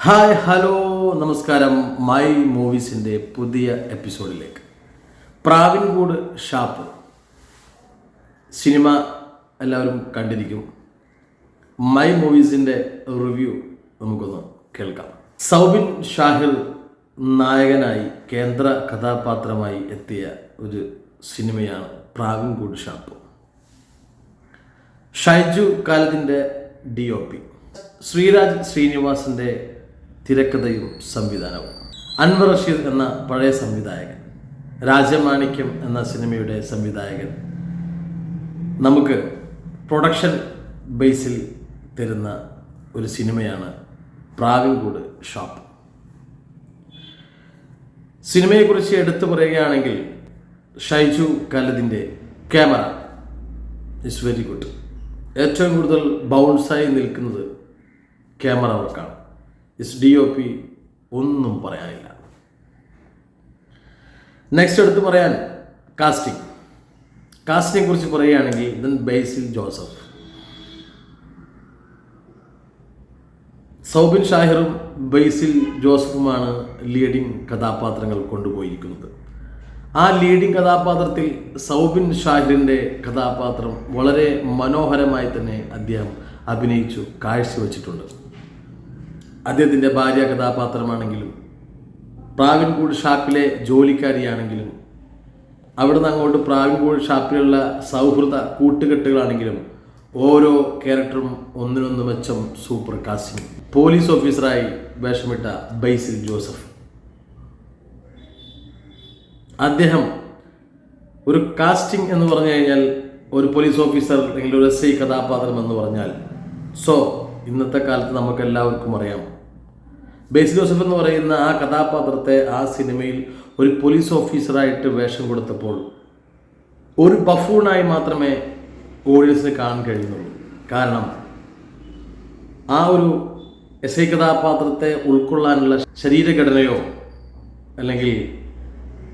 Hi hello. നമസ്കാരം. My മൂവീസിന്റെ പുതിയ എപ്പിസോഡിലേക്ക്. പ്രാവിൻകൂട് ഷാപ്പ്. സിനിമ എല്ലാവരും കണ്ടിരിക്കും. മൈ മൂവീസിന്റെ റിവ്യൂ നമുക്കൊന്ന് കേൾക്കാം. സൗബിൻ ഷാഹിർ നായകനായി കേന്ദ്ര കഥാപാത്രമായി എത്തിയ ഒരു സിനിമയാണ് പ്രാവിൻകൂട് ഷാപ്പ്. ഷൈജു കാലത്തിന്റെ ഡി ഒ പി ശ്രീരാജ് ശ്രീനിവാസന്റെ തിരക്കഥയും സംവിധാനവും. അൻവർ റഷീദ് എന്ന പഴയ സംവിധായകൻ രാജമാണിക്യം എന്ന സിനിമയുടെ സംവിധായകൻ നമുക്ക് പ്രൊഡക്ഷൻ ബേസിൽ തരുന്ന ഒരു സിനിമയാണ് പ്രാവിൻകൂട് ഷോപ്പ്. സിനിമയെക്കുറിച്ച് എടുത്തു പറയുകയാണെങ്കിൽ ഷൈജു കലതിന്റെ ക്യാമറ ഇസ് വെരി ഗുഡ് ഏറ്റവും കൂടുതൽ ബൗൺസായി നിൽക്കുന്നത് ക്യാമറ വർക്കാണ് ഇസ് ഡി ഒ പി ഒന്നും പറയാനില്ല. നെക്സ്റ്റ് എടുത്ത് പറയാൻ കാസ്റ്റിംഗ് കാസ്റ്റിനെ കുറിച്ച് പറയുകയാണെങ്കിൽ ദൻ ബേസിൽ ജോസഫ്. സൗബിൻ ഷാഹിറും ബേസിൽ ജോസഫുമാണ് ലീഡിംഗ് കഥാപാത്രങ്ങൾ കൊണ്ടുപോയിരിക്കുന്നത്. ആ ലീഡിംഗ് കഥാപാത്രത്തിൽ സൗബിൻ ഷാഹിറിന്റെ കഥാപാത്രം വളരെ മനോഹരമായി തന്നെ അദ്ദേഹം അഭിനയിച്ചു കാഴ്ചവെച്ചിട്ടുണ്ട്. അദ്ദേഹത്തിന്റെ ഭാര്യ കഥാപാത്രമാണെങ്കിലും പ്രാവിൻകൂട് ഷാപ്പിലെ ജോലിക്കാരിയാണെങ്കിലും അവിടുന്ന് അങ്ങോട്ട് പ്രാവിൻകൂട് ഷാപ്പിലുള്ള സൗഹൃദ കൂട്ടുകെട്ടുകളാണെങ്കിലും ഓരോ ക്യാരക്ടറും ഒന്നിനൊന്ന് മെച്ചം സൂപ്പർ കാസ്റ്റിംഗ് പോലീസ് ഓഫീസറായി വേഷമിട്ട ബൈസിൽ ജോസഫ്. അദ്ദേഹം ഒരു കാസ്റ്റിംഗ് എന്ന് പറഞ്ഞു കഴിഞ്ഞാൽ ഒരു പോലീസ് ഓഫീസർ അല്ലെങ്കിൽ ഒരു എസ് ഐ കഥാപാത്രം എന്ന് പറഞ്ഞാൽ സോ ഇന്നത്തെ കാലത്ത് നമുക്ക് എല്ലാവർക്കും അറിയാം ബേസി ജോസഫ് എന്ന് പറയുന്ന ആ കഥാപാത്രത്തെ ആ സിനിമയിൽ ഒരു പോലീസ് ഓഫീസറായിട്ട് വേഷം കൊടുത്തപ്പോൾ ഒരു ബഫൂണായി മാത്രമേ ഓഡിയൻസിന് കാണാൻ കഴിയുന്നുള്ളൂ. കാരണം ആ ഒരു എസ് ഐ കഥാപാത്രത്തെ ഉൾക്കൊള്ളാനുള്ള ശരീരഘടനയോ അല്ലെങ്കിൽ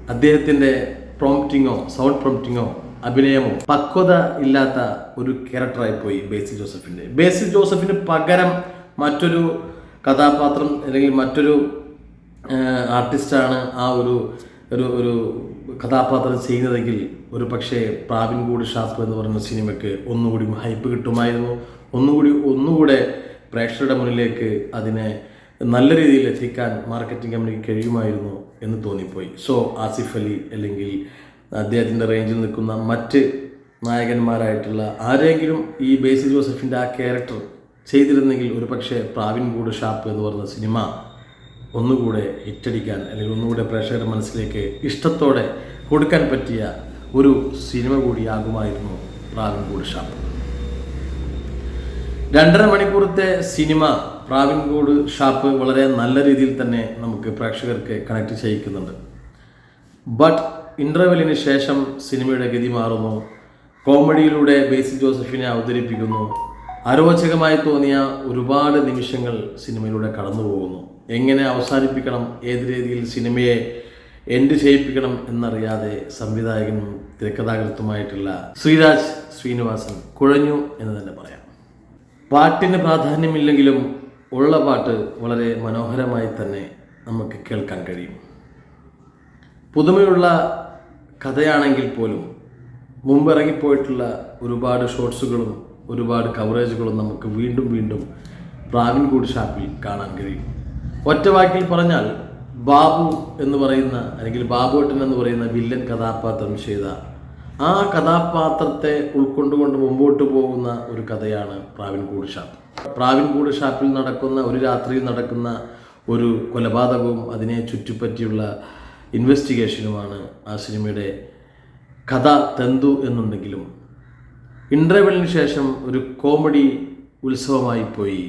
അദ്ദേഹത്തിന്റെ പ്രോംപ്റ്റിങ്ങോ സൗണ്ട് പ്രോംപ്റ്റിങ്ങോ അഭിനയമോ പക്വത ഇല്ലാത്ത ഒരു ക്യാരക്ടറായി പോയി ബേസി ജോസഫിന്റെ. ബേസി ജോസഫിന് പകരം മറ്റൊരു കഥാപാത്രം അല്ലെങ്കിൽ മറ്റൊരു ആർട്ടിസ്റ്റാണ് ആ ഒരു ഒരു ഒരു കഥാപാത്രം ചെയ്യുന്നതെങ്കിൽ ഒരു പക്ഷേ പ്രാവിൻകൂട് ശാസ്ത്രം എന്ന് പറയുന്ന സിനിമയ്ക്ക് ഒന്നുകൂടി ഹൈപ്പ് കിട്ടുമായിരുന്നു. ഒന്നുകൂടി ഒന്നുകൂടെ പ്രേക്ഷകരുടെ മുന്നിലേക്ക് അതിനെ നല്ല രീതിയിൽ എത്തിക്കാൻ മാർക്കറ്റിംഗ് കമ്പനിക്ക് കഴിയുമായിരുന്നു എന്ന് തോന്നിപ്പോയി. സോ ആസിഫ് അലി അല്ലെങ്കിൽ അദ്ദേഹത്തിന്റെ റേഞ്ചിൽ നിൽക്കുന്ന മറ്റ് നായകന്മാരായിട്ടുള്ള ആരെങ്കിലും ഈ ബേസി ജോസഫിന്റെ ആ ക്യാരക്ടർ ചെയ്തിരുന്നെങ്കിൽ ഒരു പക്ഷേ പ്രാവിൻകൂട് ഷാപ്പ് എന്ന് പറഞ്ഞ സിനിമ ഒന്നുകൂടെ ഹിറ്റടിക്കാൻ അല്ലെങ്കിൽ ഒന്നുകൂടെ പ്രേക്ഷകരുടെ മനസ്സിലേക്ക് ഇഷ്ടത്തോടെ കൊടുക്കാൻ പറ്റിയ ഒരു സിനിമ കൂടിയാകുമായിരുന്നു പ്രാവിൻകൂട് ഷാപ്പ്. രണ്ടര മണിക്കൂറത്തെ സിനിമ പ്രാവിൻകൂട് ഷാപ്പ് വളരെ നല്ല രീതിയിൽ തന്നെ നമുക്ക് പ്രേക്ഷകർക്ക് കണക്ട് ചെയ്യിക്കുന്നുണ്ട്. ബട്ട് ഇന്റർവെല്ലിന് ശേഷം സിനിമയുടെ ഗതി മാറുന്നു. കോമഡിയിലൂടെ ബേസിൽ ജോസഫിനെ അവതരിപ്പിക്കുന്നു. അരോചകമായി തോന്നിയ ഒരുപാട് നിമിഷങ്ങൾ സിനിമയിലൂടെ കടന്നു പോകുന്നു എങ്ങനെ അവസാനിപ്പിക്കണം ഏത് രീതിയിൽ സിനിമയെ എൻഡ് ചെയ്യിപ്പിക്കണം എന്നറിയാതെ സംവിധായകനും തിരക്കഥാകൃത്തുമായിട്ടുള്ള ശ്രീരാജ് ശ്രീനിവാസൻ കുഴഞ്ഞു എന്ന് തന്നെ പറയാം. പാട്ടിന് പ്രാധാന്യമില്ലെങ്കിലും ഉള്ള പാട്ട് വളരെ മനോഹരമായി തന്നെ നമുക്ക് കേൾക്കാൻ കഴിയും. പുതുമയുള്ള കഥയാണെങ്കിൽ പോലും മുമ്പിറങ്ങിപ്പോയിട്ടുള്ള ഒരുപാട് ഷോർട്സുകളും ഒരുപാട് കവറേജുകളും നമുക്ക് വീണ്ടും വീണ്ടും പ്രാവിൻകൂട് ഷാപ്പിൽ കാണാൻ കഴിയും. ഒറ്റ വാക്കിൽ പറഞ്ഞാൽ ബാബു എന്ന് പറയുന്ന അല്ലെങ്കിൽ ബാബുട്ടൻ എന്ന് പറയുന്ന വില്ലൻ കഥാപാത്രം ചെയ്ത ആ കഥാപാത്രത്തെ ഉൾക്കൊണ്ടുകൊണ്ട് മുമ്പോട്ട് പോകുന്ന ഒരു കഥയാണ് പ്രാവിൻകൂട് ഷാപ്പ് പ്രാവിൻകൂട് ഷാപ്പിൽ നടക്കുന്ന ഒരു രാത്രിയിൽ നടക്കുന്ന ഒരു കൊലപാതകവും അതിനെ ചുറ്റിപ്പറ്റിയുള്ള ഇൻവെസ്റ്റിഗേഷനുമാണ് ആ സിനിമയുടെ കഥ തെന്തു എന്നുണ്ടെങ്കിലും ഇന്റർവെല്ലിന് ശേഷം ഒരു കോമഡി ഉത്സവമായി പോയി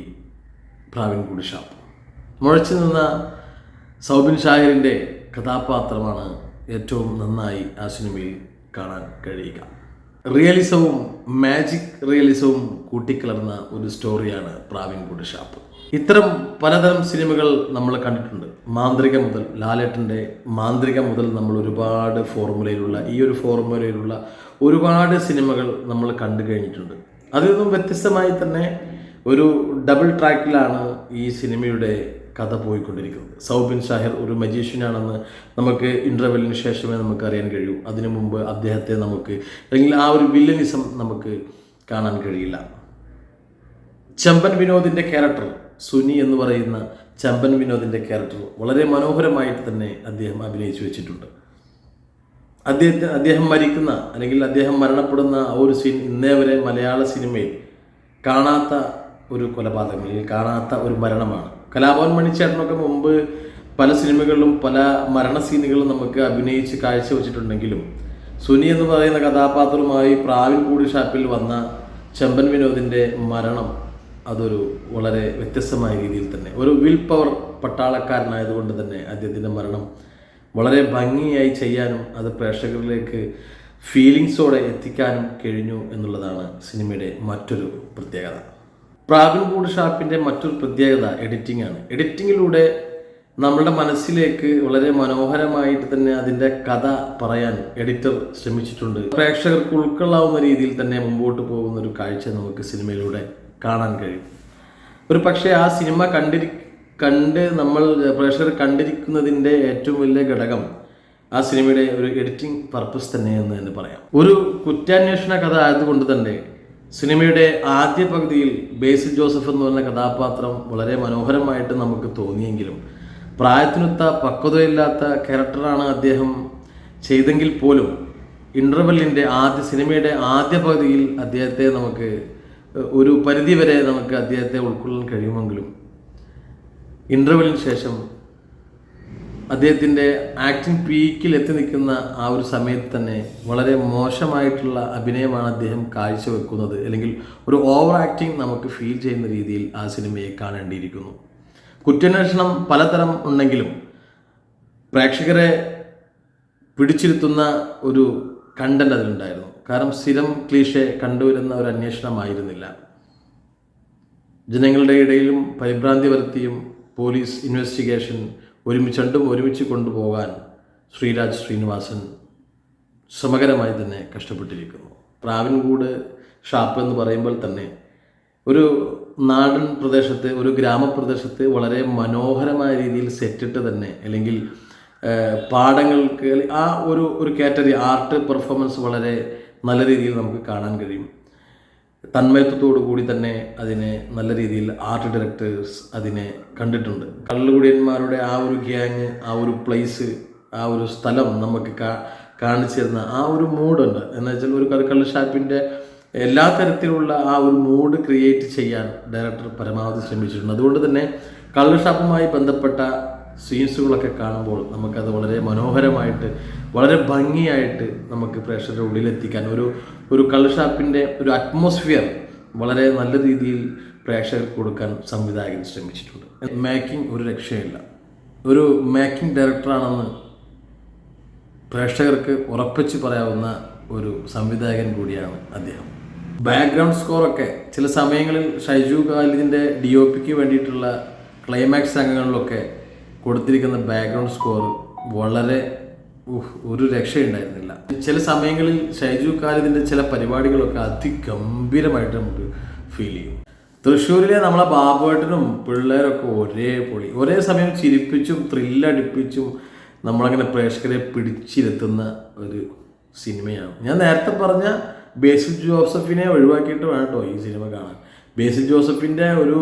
പ്രാവിൻകൂട് ഷാപ്പ് മുഴച്ചു നിന്ന സൗബിൻ ഷാഹിറിന്റെ കഥാപാത്രമാണ് ഏറ്റവും നന്നായി ആ സിനിമയിൽ കാണാൻ കഴിയുക. റിയലിസവും മാജിക് റിയലിസവും കൂട്ടിക്കലർന്ന ഒരു സ്റ്റോറിയാണ് പ്രാവിൻകൂട് ഷാപ്പ് ഇത്തരം പലതരം സിനിമകൾ നമ്മൾ കണ്ടിട്ടുണ്ട്. മാന്ത്രിക മുതൽ ലാലേട്ടന്റെ മാന്ത്രിക മുതൽ നമ്മൾ ഒരുപാട് ഫോർമുലയിലുള്ള ഈ ഒരു ഫോർമുലയിലുള്ള ഒരുപാട് സിനിമകൾ നമ്മൾ കണ്ടു കഴിഞ്ഞിട്ടുണ്ട്. അതിൽ നിന്നും വ്യത്യസ്തമായി തന്നെ ഒരു ഡബിൾ ട്രാക്കിലാണ് ഈ സിനിമയുടെ കഥ പോയിക്കൊണ്ടിരിക്കുന്നത്. സൗബിൻ ഷാഹിർ ഒരു മജീഷ്യനാണെന്ന് നമുക്ക് ഇന്റർവെല്ലിന് ശേഷമേ നമുക്ക് അറിയാൻ കഴിയൂ. അതിനു മുമ്പ് അദ്ദേഹത്തെ നമുക്ക് അല്ലെങ്കിൽ ആ ഒരു വില്ലനിസം നമുക്ക് കാണാൻ കഴിയില്ല. ചെമ്പൻ വിനോദിന്റെ ക്യാരക്ടർ സുനി എന്ന് പറയുന്ന ചമ്പൻ വിനോദിന്റെ ക്യാരക്ടർ വളരെ മനോഹരമായിട്ട് തന്നെ അദ്ദേഹം അഭിനയിച്ചു വെച്ചിട്ടുണ്ട്. അദ്ദേഹത്തെ അദ്ദേഹം മരിക്കുന്ന അല്ലെങ്കിൽ അദ്ദേഹം മരണപ്പെടുന്ന ആ ഒരു സീൻ ഇന്നേ വരെ മലയാള സിനിമയിൽ കാണാത്ത ഒരു കൊലപാതകം അല്ലെങ്കിൽ കാണാത്ത ഒരു മരണമാണ്. കലാഭവൻ മണിച്ചേട്ടനൊക്കെ മുമ്പ് പല സിനിമകളിലും പല മരണ സീനുകളും നമുക്ക് അഭിനയിച്ച് കാഴ്ചവെച്ചിട്ടുണ്ടെങ്കിലും സുനി എന്ന് പറയുന്ന കഥാപാത്രവുമായി പ്രാവിൻകൂടി ഷാപ്പിൽ വന്ന ചെമ്പൻ വിനോദിന്റെ മരണം അതൊരു വളരെ വ്യത്യസ്തമായ രീതിയിൽ തന്നെ. ഒരു വിൽ പവർ പട്ടാളക്കാരനായതുകൊണ്ട് തന്നെ അദ്ദേഹത്തിന്റെ മരണം വളരെ ഭംഗിയായി ചെയ്യാനും അത് പ്രേക്ഷകരിലേക്ക് ഫീലിങ്സോടെ എത്തിക്കാനും കഴിഞ്ഞു എന്നുള്ളതാണ് സിനിമയുടെ മറ്റൊരു പ്രത്യേകത. പ്രാവിൻകൂട് ഷാപ്പിന്റെ മറ്റൊരു പ്രത്യേകത എഡിറ്റിംഗ് ആണ്. എഡിറ്റിങ്ങിലൂടെ നമ്മളുടെ മനസ്സിലേക്ക് വളരെ മനോഹരമായിട്ട് തന്നെ അതിന്റെ കഥ പറയാൻ എഡിറ്റർ ശ്രമിച്ചിട്ടുണ്ട്. പ്രേക്ഷകർക്ക് ഉൾക്കൊള്ളാവുന്ന രീതിയിൽ തന്നെ മുമ്പോട്ട് പോകുന്ന ഒരു കാഴ്ച നമുക്ക് സിനിമയിലൂടെ കാണാൻ കഴിയും. ഒരു പക്ഷേ ആ സിനിമ കണ്ടിരി കണ്ട് നമ്മൾ പ്രേക്ഷകർ കണ്ടിരിക്കുന്നതിന്റെ ഏറ്റവും വലിയ ഘടകം ആ സിനിമയുടെ ഒരു എഡിറ്റിംഗ് പർപ്പസ് തന്നെ എന്ന് തന്നെ പറയാം. ഒരു കുറ്റാന്വേഷണ കഥ ആയതുകൊണ്ട് തന്നെ സിനിമയുടെ ആദ്യ പകുതിയിൽ ബേസിൽ ജോസഫ് എന്ന് പറഞ്ഞ കഥാപാത്രം വളരെ മനോഹരമായിട്ട് നമുക്ക് തോന്നിയെങ്കിലും പ്രായത്തിനൊത്ത പക്വതയില്ലാത്ത ക്യാരക്ടറാണ് അദ്ദേഹം ചെയ്തെങ്കിൽ പോലും ഇന്റർവെല്ലിന്റെ ആദ്യ സിനിമയുടെ ആദ്യ പകുതിയിൽ അദ്ദേഹത്തെ നമുക്ക് ഒരു പരിധിവരെ നമുക്ക് അദ്ദേഹത്തെ ഉൾക്കൊള്ളാൻ കഴിയുമെങ്കിലും ഇന്റർവെല്ലിന് ശേഷം അദ്ദേഹത്തിന്റെ ആക്ടിങ് പീക്കിൽ എത്തി നിൽക്കുന്ന ആ ഒരു സമയത്ത് തന്നെ വളരെ മോശമായിട്ടുള്ള അഭിനയമാണ് അദ്ദേഹം കാഴ്ചവെക്കുന്നത്. അല്ലെങ്കിൽ ഒരു ഓവർ ആക്ടിങ് നമുക്ക് ഫീൽ ചെയ്യുന്ന രീതിയിൽ ആ സിനിമയെ കാണേണ്ടിയിരിക്കുന്നു. കുറ്റാന്വേഷണം പലതരം ഉണ്ടെങ്കിലും പ്രേക്ഷകരെ പിടിച്ചിരുത്തുന്ന ഒരു കണ്ടന്റ് അതിലുണ്ടായിരുന്നു. കാരണം സ്ഥിരം ക്ലീഷെ കണ്ടുവരുന്ന ഒരു അന്വേഷണമായിരുന്നില്ല. ജനങ്ങളുടെ ഇടയിലും പരിഭ്രാന്തി വരുത്തിയും പോലീസ് ഇൻവെസ്റ്റിഗേഷൻ ഒരുമിച്ചണ്ടും ഒരുമിച്ച് കൊണ്ടുപോകാൻ ശ്രീരാജ് ശ്രീനിവാസൻ ശ്രമകരമായി തന്നെ കഷ്ടപ്പെട്ടിരിക്കുന്നു. പ്രാവിൻകൂട് ഷാപ്പ് എന്ന് പറയുമ്പോൾ തന്നെ ഒരു നാടൻ പ്രദേശത്ത് ഒരു ഗ്രാമപ്രദേശത്ത് വളരെ മനോഹരമായ രീതിയിൽ സെറ്റിട്ട് തന്നെ അല്ലെങ്കിൽ പാടങ്ങൾക്ക് ആ ഒരു ഒരു കാറ്റഗറി ആർട്ട് പെർഫോമൻസ് വളരെ നല്ല രീതിയിൽ നമുക്ക് കാണാൻ കഴിയും. തന്മയത്വത്തോടു കൂടി തന്നെ അതിനെ നല്ല രീതിയിൽ ആർട്ട് ഡയറക്ടേഴ്സ് അതിനെ കണ്ടിട്ടുണ്ട്. കള്ളുകുടിയന്മാരുടെ ആ ഒരു ഗ്യാങ് ആ ഒരു പ്ലേസ് ആ ഒരു സ്ഥലം നമുക്ക് കാണിച്ചു തരുന്ന ആ ഒരു മൂഡുണ്ട് എന്ന് വെച്ചാൽ ഒരു ക- കള്ള് ഷാപ്പിന്റെ എല്ലാ തരത്തിലുള്ള ആ ഒരു മൂഡ് ക്രിയേറ്റ് ചെയ്യാൻ ഡയറക്ടർ പരമാവധി ശ്രമിച്ചിട്ടുണ്ട്. അതുകൊണ്ട് തന്നെ കള്ള് ഷാപ്പുമായി ബന്ധപ്പെട്ട സീൻസുകളൊക്കെ കാണുമ്പോൾ നമുക്കത് വളരെ മനോഹരമായിട്ട് വളരെ ഭംഗിയായിട്ട് നമുക്ക് പ്രേക്ഷകരുടെ ഉള്ളിലെത്തിക്കാൻ ഒരു ഒരു കള്ളുഷാപ്പിന്റെ ഒരു അറ്റ്മോസ്ഫിയർ വളരെ നല്ല രീതിയിൽ പ്രേക്ഷകർക്ക് കൊടുക്കാൻ സംവിധായകൻ ശ്രമിച്ചിട്ടുണ്ട്. മേക്കിംഗ് ഒരു രക്ഷയില്ല. ഒരു മേക്കിംഗ് ഡയറക്ടറാണെന്ന് പ്രേക്ഷകർക്ക് ഉറപ്പിച്ച് പറയാവുന്ന ഒരു സംവിധായകൻ കൂടിയാണ് അദ്ദേഹം. ബാക്ക്ഗ്രൗണ്ട് സ്കോറൊക്കെ ചില സമയങ്ങളിൽ ഷൈജു ഖാലിദിന്റെ ഡി ഒ പിക്ക് വേണ്ടിയിട്ടുള്ള ക്ലൈമാക്സ് രംഗങ്ങളിലൊക്കെ കൊടുത്തിരിക്കുന്ന ബാക്ക്ഗ്രൗണ്ട് സ്കോർ വളരെ ഒരു രക്ഷയുണ്ടായിരുന്നില്ല. ചില സമയങ്ങളിൽ ഷൈജു ഖാലിദിന്റെ ചില പരിപാടികളൊക്കെ അതിഗംഭീരമായിട്ട് നമുക്ക് ഫീൽ ചെയ്യും. തൃശ്ശൂരിലെ നമ്മളെ ബാബുവേട്ടനും പിള്ളേരൊക്കെ ഒരേ പൊളി. ഒരേ സമയം ചിരിപ്പിച്ചും ത്രില്ലടിപ്പിച്ചും നമ്മളങ്ങനെ പ്രേക്ഷകരെ പിടിച്ചിരുത്തുന്ന ഒരു സിനിമയാണ്. ഞാൻ നേരത്തെ പറഞ്ഞ ബേസിൽ ജോസഫിനെ ഒഴിവാക്കിയിട്ട് വേണം കേട്ടോ ഈ സിനിമ കാണാൻ. ബേസിൽ ജോസഫിന്റെ ഒരു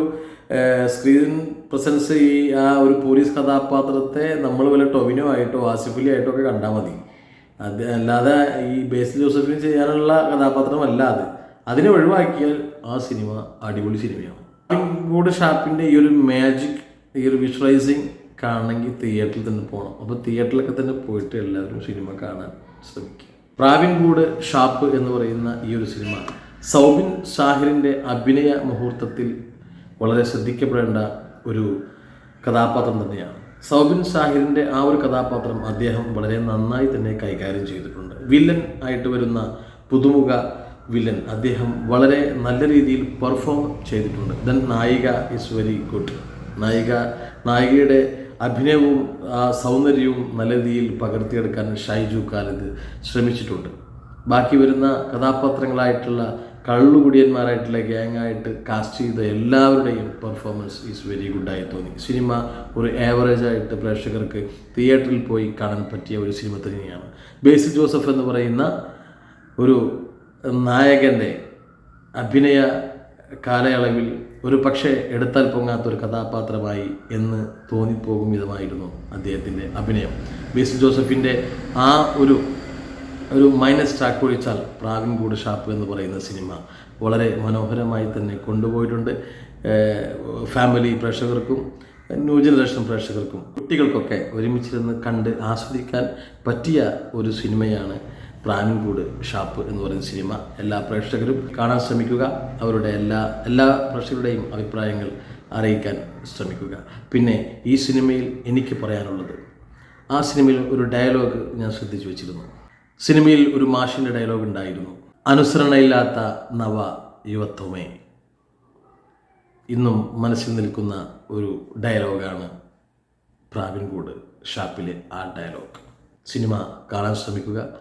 സ്ക്രീൻ പ്രസൻസ് ഈ ആ ഒരു പോലീസ് കഥാപാത്രത്തെ നമ്മൾ വല്ല ടൊവിനോ ആയിട്ടോ ആസിഫലി ആയിട്ടോ ഒക്കെ കണ്ടാൽ മതി. അത് അല്ലാതെ ഈ ബേസിൽ ജോസഫിന് ചെയ്യാനുള്ള കഥാപാത്രമല്ല അത്. അതിനെ ഒഴിവാക്കിയാൽ ആ സിനിമ അടിപൊളി സിനിമയാണ്. കൂടെ ഷാപ്പിന്റെ ഈ ഒരു മാജിക് ഈ ഒരു വിഷ്വലൈസിങ് കാണണമെങ്കിൽ തിയേറ്ററിൽ തന്നെ പോകണം അപ്പോൾ തിയേറ്ററിലൊക്കെ തന്നെ പോയിട്ട് എല്ലാവരും സിനിമ കാണാൻ ശ്രമിക്കുക. പ്രാവിൻ പ്രാവിൻകൂട് ഷാപ്പ് എന്ന് പറയുന്ന ഈ ഒരു സിനിമ സൗബിൻ സാഹിറിന്റെ അഭിനയ മുഹൂർത്തത്തിൽ വളരെ ശ്രദ്ധിക്കപ്പെടേണ്ട ഒരു കഥാപാത്രം തന്നെയാണ്. സൗബിൻ സാഹിറിന്റെ ആ ഒരു കഥാപാത്രം അദ്ദേഹം വളരെ നന്നായി തന്നെ കൈകാര്യം ചെയ്തിട്ടുണ്ട്. വില്ലൻ ആയിട്ട് വരുന്ന പുതുമുഖ വില്ലൻ അദ്ദേഹം വളരെ നല്ല രീതിയിൽ പെർഫോം ചെയ്തിട്ടുണ്ട്. ദെൻ നായിക ഇസ് വെരി ഗുഡ്. നായിക നായികയുടെ അഭിനയവും ആ സൗന്ദര്യവും നല്ല രീതിയിൽ പകർത്തിയെടുക്കാൻ ഷൈജു കാലത്ത് ശ്രമിച്ചിട്ടുണ്ട്. ബാക്കി വരുന്ന കഥാപാത്രങ്ങളായിട്ടുള്ള കള്ളുകുടിയന്മാരായിട്ടുള്ള ഗ്യാങ്ങായിട്ട് കാസ്റ്റ് ചെയ്ത എല്ലാവരുടെയും പെർഫോമൻസ് ഈസ് വെരി ഗുഡായി തോന്നി. സിനിമ ഒരു ആവറേജ് ആയിട്ട് പ്രേക്ഷകർക്ക് തിയേറ്ററിൽ പോയി കാണാൻ പറ്റിയ ഒരു സിനിമ തന്നെയാണ്. ബേസി ജോസഫ് എന്ന് പറയുന്ന ഒരു നായകന്റെ അഭിനയ കാലയളവിൽ ഒരു പക്ഷേ എടുത്താൽ പൊങ്ങാത്തൊരു കഥാപാത്രമായി എന്ന് തോന്നിപ്പോകും വിധമായിരുന്നു അദ്ദേഹത്തിന്റെ അഭിനയം. ബേസി ജോസഫിന്റെ ആ ഒരു ഒരു മൈനസ് ട്രാക്ക് ഒഴിച്ചാൽ പ്രാവിൻകൂട് ഷാപ്പ് എന്ന് പറയുന്ന സിനിമ വളരെ മനോഹരമായി തന്നെ കൊണ്ടുപോയിട്ടുണ്ട്. ഫാമിലി പ്രേക്ഷകർക്കും ന്യൂ ജനറേഷൻ പ്രേക്ഷകർക്കും കുട്ടികൾക്കൊക്കെ ഒരുമിച്ചിരുന്ന് കണ്ട് ആസ്വദിക്കാൻ പറ്റിയ ഒരു സിനിമയാണ് പ്രാൻകൂട് ഷാപ്പ് എന്ന് പറയുന്ന സിനിമ എല്ലാ പ്രേക്ഷകരും കാണാൻ ശ്രമിക്കുക. അവരുടെ എല്ലാ എല്ലാ പ്രേക്ഷകരുടെയും അഭിപ്രായങ്ങൾ അറിയിക്കാൻ ശ്രമിക്കുക. പിന്നെ ഈ സിനിമയിൽ എനിക്ക് പറയാനുള്ളത് ആ സിനിമയിൽ ഒരു ഡയലോഗ് ഞാൻ ശ്രദ്ധിച്ചു വെച്ചിരുന്നു. സിനിമയിൽ ഒരു മാഷിന്റെ ഡയലോഗ് ഉണ്ടായിരുന്നു. അനുസരണയില്ലാത്ത നവ യുവത്വമേ. ഇന്നും മനസ്സിൽ നിൽക്കുന്ന ഒരു ഡയലോഗാണ് പ്രാവിൻകൂട് ഷാപ്പിലെ ആ ഡയലോഗ്. സിനിമ കാണാൻ ശ്രമിക്കുക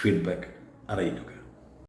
ഫീഡ്ബാക്ക് അറിയിക്കുക.